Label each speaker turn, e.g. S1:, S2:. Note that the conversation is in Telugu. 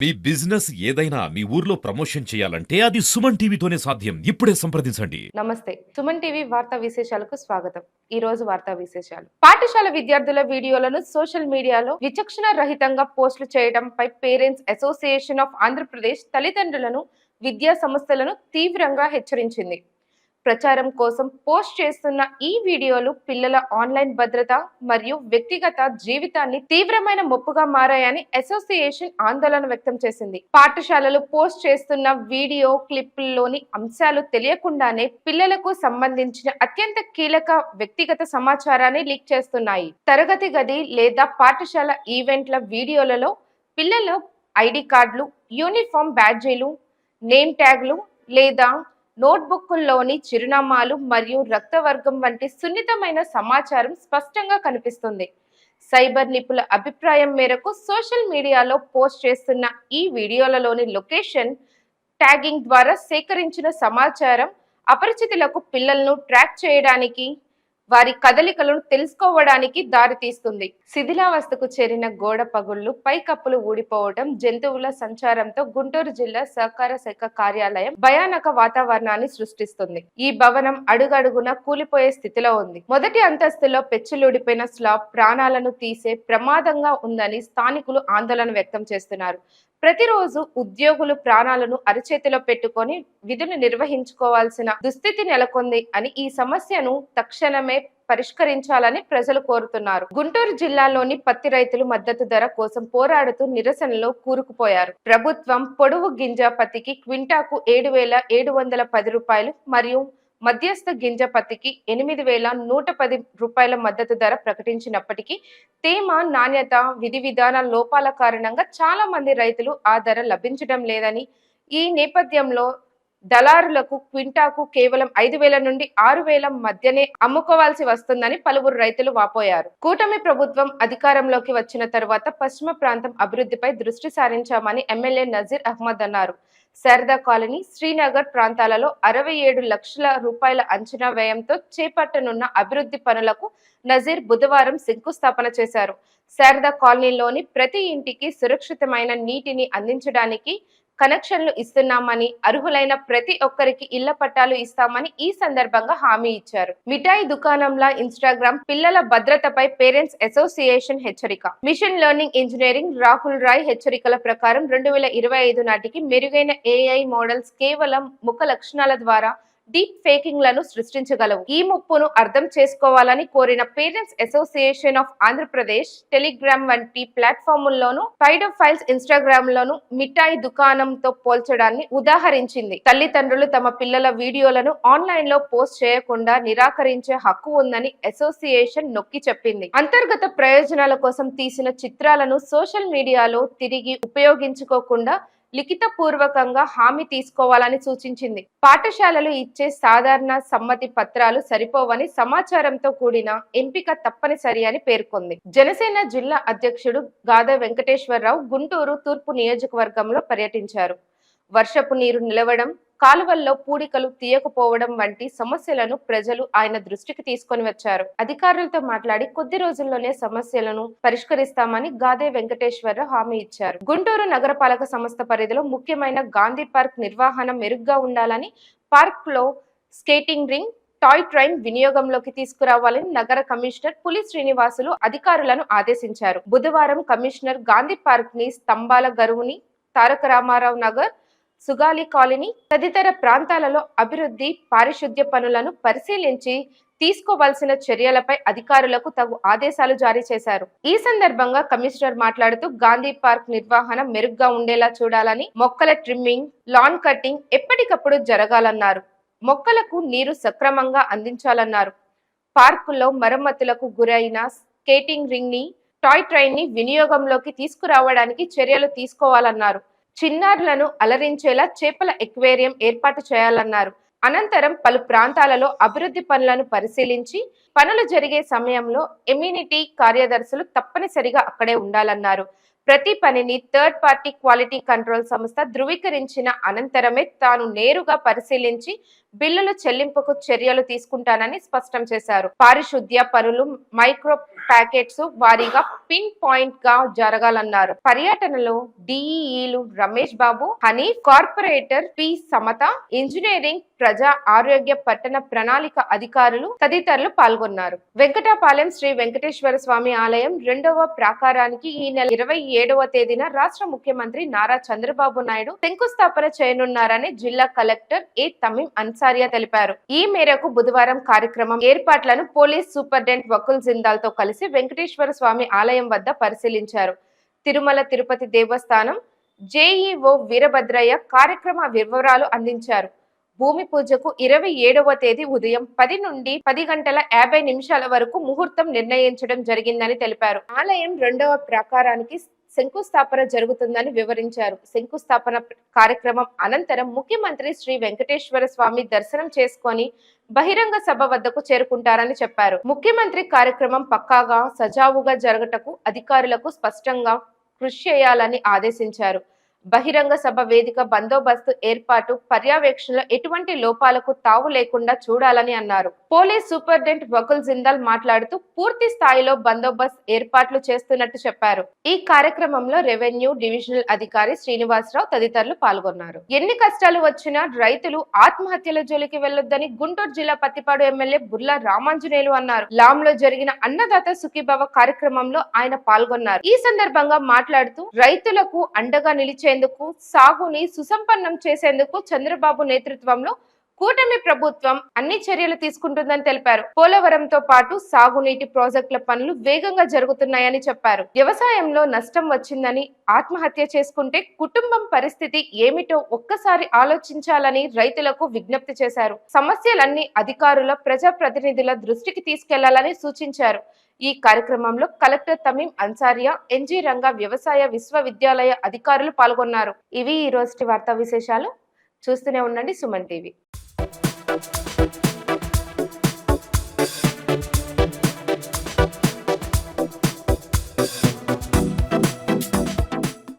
S1: మీ బిజినెస్ ఏదైనా మీ ఊర్లో ప్రమోషన్ చేయాలంటే అది సుమన్ టీవీతోనే సాధ్యం. ఇప్పుడే సంప్రదించండి.
S2: నమస్తే. సుమన్ టీవీ వార్తా విశేషాలకు స్వాగతం. ఈ రోజు వార్తా విశేషాలు. పాఠశాల విద్యార్థుల వీడియోలను సోషల్ మీడియాలో విచక్షణ రహితంగా పోస్టులు చేయడంపై పేరెంట్స్ అసోసియేషన్ ఆఫ్ ఆంధ్రప్రదేశ్ తల్లిదండ్రులను విద్యా సంస్థలను తీవ్రంగా హెచ్చరించింది. ప్రచారం కోసం పోస్ట్ చేస్తున్న ఈ వీడియోలు పిల్లల ఆన్లైన్ భద్రత మరియు వ్యక్తిగత జీవితాన్ని తీవ్రమైన ముప్పుగా మారాయని అసోసియేషన్ ఆందోళన వ్యక్తం చేసింది. పాఠశాలలు పోస్ట్ చేస్తున్న వీడియో క్లిప్లోని అంశాలు తెలియకుండానే పిల్లలకు సంబంధించిన అత్యంత కీలక వ్యక్తిగత సమాచారాన్ని లీక్ చేస్తున్నాయి. తరగతి గది లేదా పాఠశాల ఈవెంట్ల వీడియోలలో పిల్లల ఐడి కార్డులు యూనిఫామ్ బ్యాడ్జీలు నేమ్ ట్యాగ్లు లేదా నోట్బుక్కుల్లోని చిరునామాలు మరియు రక్తవర్గం వంటి సున్నితమైన సమాచారం స్పష్టంగా కనిపిస్తుంది. సైబర్ నిపుణుల అభిప్రాయం మేరకు సోషల్ మీడియాలో పోస్ట్ చేస్తున్న ఈ వీడియోలలోని లొకేషన్ ట్యాగింగ్ ద్వారా సేకరించిన సమాచారం అపరిచితులకు పిల్లలను ట్రాక్ చేయడానికి వారి కదలికలను తెలుసుకోవడానికి దారితీస్తుంది శిథిలావస్థకు చేరిన గోడ పగుళ్ళు పైకప్పులు ఊడిపోవడం జంతువుల సంచారంతో గుంటూరు జిల్లా సహకార శాఖ కార్యాలయం భయానక వాతావరణాన్ని సృష్టిస్తుంది. ఈ భవనం అడుగడుగున కూలిపోయే స్థితిలో ఉంది. మొదటి అంతస్తులో పెచ్చులుడిపోయిన స్లాబ్ ప్రాణాలను తీసే ప్రమాదంగా ఉందని స్థానికులు ఆందోళన వ్యక్తం చేస్తున్నారు. ప్రతిరోజు ఉద్యోగులు ప్రాణాలను అరచేతిలో పెట్టుకొని విధులు నిర్వహించుకోవాల్సిన దుస్థితి నెలకొంది అని ఈ సమస్యను తక్షణమే పరిష్కరించాలని ప్రజలు కోరుతున్నారు. గుంటూరు జిల్లాలోని పత్తి రైతులు మద్దతు ధర కోసం పోరాడుతూ నిరసనలో కూరుకుపోయారు. ప్రభుత్వం పొడవు గింజ పత్తికి క్వింటాకు ఏడు వేల ఏడు వందల పది రూపాయలు మరియు మధ్యస్థ గింజ పత్తికి ఎనిమిది వేల నూట పది రూపాయల మద్దతు ధర ప్రకటించినప్పటికీ తేమ నాణ్యత విధి విధాన లోపాల కారణంగా చాలా మంది రైతులు ఆ ధర లభించడం లేదని ఈ నేపథ్యంలో దళారులకు క్వింటాకు కేవలం ఐదు వేల నుండి ఆరు వేల మధ్యనే అమ్ముకోవాల్సి వస్తుందని పలువురు రైతులు వాపోయారు. కూటమి ప్రభుత్వం అధికారంలోకి వచ్చిన తరువాత పశ్చిమ ప్రాంతం అభివృద్ధిపై దృష్టి సారించామని ఎమ్మెల్యే నజీర్ అహ్మద్ అన్నారు. శారదా కాలనీ శ్రీనగర్ ప్రాంతాలలో అరవై ఏడు లక్షల రూపాయల అంచనా వ్యయంతో చేపట్టనున్న అభివృద్ధి పనులకు నజీర్ బుధవారం శంకుస్థాపన చేశారు. శారదా కాలనీలోని ప్రతి ఇంటికి సురక్షితమైన నీటిని అందించడానికి కనెక్షన్లు ఇస్తున్నామని అర్హులైన ప్రతి ఒక్కరికి ఇళ్ళ పట్టాలు ఇస్తామని ఈ సందర్భంగా హామీ ఇచ్చారు. మిఠాయి దుకాణంలా ఇన్స్టాగ్రామ్ పిల్లల భద్రతపై పేరెంట్స్ అసోసియేషన్ హెచ్చరిక. Machine learning engineering Rahul Rai హెచ్చరికల ప్రకారం రెండు వేల ఇరవై ఐదు నాటికి మెరుగైన ఏఐ మోడల్స్ కేవలం ముఖ లక్షణాల ద్వారా డీప్ ఫేకింగ్లను సృష్టించగలవు. ఈ ముప్పును అర్థం చేసుకోవాలని కోరిన parents association of Andhra Pradesh Telegram వంటి ప్లాట్ఫామ్ల్లోనూ ఫైడో ఫైల్స్ ఇన్స్టాగ్రామ్ లోను మిఠాయి దుకాణంతో పోల్చడాన్ని ఉదాహరించింది. తల్లిదండ్రులు తమ పిల్లల వీడియోలను ఆన్లైన్లో పోస్ట్ చేయకుండా నిరాకరించే హక్కు ఉందని అసోసియేషన్ నొక్కి చెప్పింది. అంతర్గత ప్రయోజనాల కోసం తీసిన చిత్రాలను సోషల్ మీడియాలో తిరిగి ఉపయోగించుకోకుండా లిఖితపూర్వకంగా హామీ తీసుకోవాలని సూచించింది. పాఠశాలలు ఇచ్చే సాధారణ సమ్మతి పత్రాలు సరిపోవని సమాచారంతో కూడిన ఎంపిక తప్పనిసరి అని పేర్కొంది. జనసేన జిల్లా అధ్యక్షుడు గాదా వెంకటేశ్వరరావు గుంటూరు తూర్పు నియోజకవర్గంలో పర్యటించారు. వర్షపు నీరు నిలవడం కాలువల్లో పూడికలు తీయకపోవడం వంటి సమస్యలను ప్రజలు ఆయన దృష్టికి తీసుకొని వచ్చారు. అధికారులతో మాట్లాడి కొద్ది రోజుల్లోనే సమస్యలను పరిష్కరిస్తామని గాదే వెంకటేశ్వరరావు హామీ ఇచ్చారు. గుంటూరు నగరపాలక సంస్థ పరిధిలో ముఖ్యమైన గాంధీ పార్క్ నిర్వహణ మెరుగ్గా ఉండాలని పార్క్లో స్కేటింగ్ రింగ్ టాయ్ ట్రైన్ వినియోగంలోకి తీసుకురావాలని నగర కమిషనర్ పులి శ్రీనివాసులు అధికారులను ఆదేశించారు. బుధవారం కమిషనర్ గాంధీ పార్క్ని స్తంభాల గరువుని తారక రామారావు నగర్ సుగాలి కాలనీ తదితర ప్రాంతాలలో అభివృద్ధి పారిశుద్ధ్య పనులను పరిశీలించి తీసుకోవాల్సిన చర్యలపై అధికారులకు తగు ఆదేశాలు జారీ చేశారు. ఈ సందర్భంగా కమిషనర్ మాట్లాడుతూ గాంధీ పార్క్ నిర్వహణ మెరుగ్గా ఉండేలా చూడాలని మొక్కల ట్రిమ్మింగ్ లాన్ కట్టింగ్ ఎప్పటికప్పుడు జరగాలన్నారు. మొక్కలకు నీరు సక్రమంగా అందించాలన్నారు. పార్కుల్లో మరమ్మతులకు గురైన స్కేటింగ్ రింగ్ని టాయ్ ట్రైన్ని వినియోగంలోకి తీసుకురావడానికి చర్యలు తీసుకోవాలన్నారు. చిన్నారులను అలరించేలా చేపల ఎక్వేరియం ఏర్పాటు చేయాలన్నారు. అనంతరం పలు ప్రాంతాలలో అభివృద్ధి పనులను పరిశీలించి పనులు జరిగే సమయంలో ఎమ్యూనిటీ కార్యదర్శులు తప్పనిసరిగా అక్కడే ఉండాలన్నారు. ప్రతి పనిని థర్డ్ పార్టీ క్వాలిటీ కంట్రోల్ సంస్థ ధృవీకరించిన అనంతరమే తాను నేరుగా పరిశీలించి బిల్లుల చెల్లింపుకు చర్యలు తీసుకుంటానని స్పష్టం చేశారు. పారిశుద్ధ్య పనులు మైక్రో ప్యాకెట్స్ వారీగా పిన్ పాయింట్గా జరగాలన్నారు. పర్యటనలో డిఈఈలు Ramesh Babu Hanif corporator P Samatha engineering ప్రజా ఆరోగ్య పట్టణ ప్రణాళిక అధికారులు తదితరులు పాల్గొన్నారు. వెంకటాపాలెం శ్రీ వెంకటేశ్వర స్వామి ఆలయం రెండవ ప్రాకారానికి ఈ నెల ఇరవై ఏడవ తేదీన రాష్ట్ర ముఖ్యమంత్రి నారా చంద్రబాబు నాయుడు శంకుస్థాపన చేయనున్నారని జిల్లా కలెక్టర్ ఏ తమీం అన్సారియా తెలిపారు. ఈ మేరకు బుధవారం కార్యక్రమం ఏర్పాట్లను పోలీస్ సూపరింటెండెంట్ వకుల్ జిందాల్తో కలిసి వెంకటేశ్వర స్వామి ఆలయం వద్ద పరిశీలించారు. తిరుమల తిరుపతి దేవస్థానం జేఈఓ వీరభద్రయ్య కార్యక్రమ వివరాలు అందించారు. భూమి పూజకు ఇరవై ఏడవ తేదీ ఉదయం పది నుండి పది గంటల యాభై నిమిషాల వరకు ముహూర్తం నిర్ణయించడం జరిగిందని తెలిపారు. ఆలయం రెండవ ప్రాకారానికి శంకుస్థాపన జరుగుతుందని వివరించారు. శంకుస్థాపన కార్యక్రమం అనంతరం ముఖ్యమంత్రి శ్రీ వెంకటేశ్వర స్వామి దర్శనం చేసుకొని బహిరంగ సభ వద్దకు చేరుకుంటారని చెప్పారు. ముఖ్యమంత్రి కార్యక్రమం పక్కాగా సజావుగా జరగటకు అధికారులకు స్పష్టంగా కృషి చేయాలని ఆదేశించారు. బహిరంగ సభ వేదిక బందోబస్తు ఏర్పాటు పర్యవేక్షణలో ఎటువంటి లోపాలకు తావు లేకుండా చూడాలని అన్నారు. పోలీస్ సూపరింటెండెంట్ వకుల్ జిందాల్ మాట్లాడుతూ పూర్తి స్థాయిలో బందోబస్తు ఏర్పాట్లు చేస్తున్నట్టు చెప్పారు. ఈ కార్యక్రమంలో రెవెన్యూ డివిజనల్ అధికారి శ్రీనివాసరావు తదితరులు పాల్గొన్నారు. ఎన్ని కష్టాలు వచ్చినా రైతులు ఆత్మహత్యల జోలికి వెళ్ళొద్దని గుంటూరు జిల్లా పత్తిపాడు ఎమ్మెల్యే బుర్లా రామాంజనేయులు అన్నారు. లాం లో జరిగిన అన్నదాత సుఖీభవ కార్యక్రమంలో ఆయన పాల్గొన్నారు. ఈ సందర్భంగా మాట్లాడుతూ రైతులకు అండగా నిలిచేందుకు సాగుని సుసంపన్నం చేసేందుకు చంద్రబాబు నేతృత్వంలో కూటమి ప్రభుత్వం అన్ని చర్యలు తీసుకుంటుందని తెలిపారు. పోలవరంతో పాటు సాగునీటి ప్రాజెక్టుల పనులు వేగంగా జరుగుతున్నాయని చెప్పారు. వ్యవసాయంలో నష్టం వచ్చిందని ఆత్మహత్య చేసుకుంటే కుటుంబం పరిస్థితి ఏమిటో ఒక్కసారి ఆలోచించాలని రైతులకు విజ్ఞప్తి చేశారు. సమస్యలన్నీ అధికారుల ప్రజాప్రతినిధుల దృష్టికి తీసుకెళ్ళాలని సూచించారు. ఈ కార్యక్రమంలో కలెక్టర్ తమీం అన్సారియా ఎన్జీ రంగా వ్యవసాయ విశ్వవిద్యాలయ అధికారులు పాల్గొన్నారు. ఇవి ఈ రోజు వార్తా విశేషాలు. చూస్తూనే ఉండండి సుమన్ టీవీ.